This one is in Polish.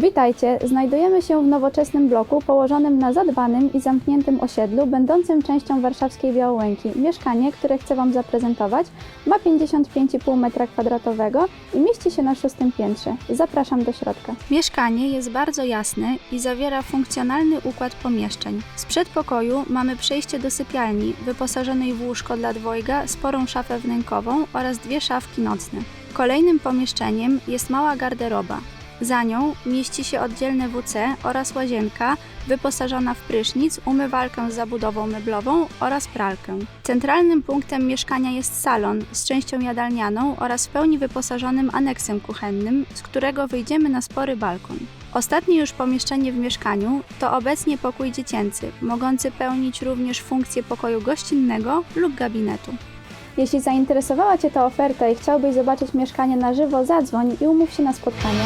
Witajcie, znajdujemy się w nowoczesnym bloku położonym na zadbanym i zamkniętym osiedlu, będącym częścią warszawskiej Białołęki. Mieszkanie, które chcę Wam zaprezentować, ma 55,5 m2 i mieści się na szóstym piętrze. Zapraszam do środka. Mieszkanie jest bardzo jasne i zawiera funkcjonalny układ pomieszczeń. Z przedpokoju mamy przejście do sypialni, wyposażonej w łóżko dla dwojga, sporą szafę wnękową oraz dwie szafki nocne. Kolejnym pomieszczeniem jest mała garderoba. Za nią mieści się oddzielne WC oraz łazienka wyposażona w prysznic, umywalkę z zabudową meblową oraz pralkę. Centralnym punktem mieszkania jest salon z częścią jadalnianą oraz w pełni wyposażonym aneksem kuchennym, z którego wyjdziemy na spory balkon. Ostatnie już pomieszczenie w mieszkaniu to obecnie pokój dziecięcy, mogący pełnić również funkcję pokoju gościnnego lub gabinetu. Jeśli zainteresowała Cię ta oferta i chciałbyś zobaczyć mieszkanie na żywo, zadzwoń i umów się na spotkanie.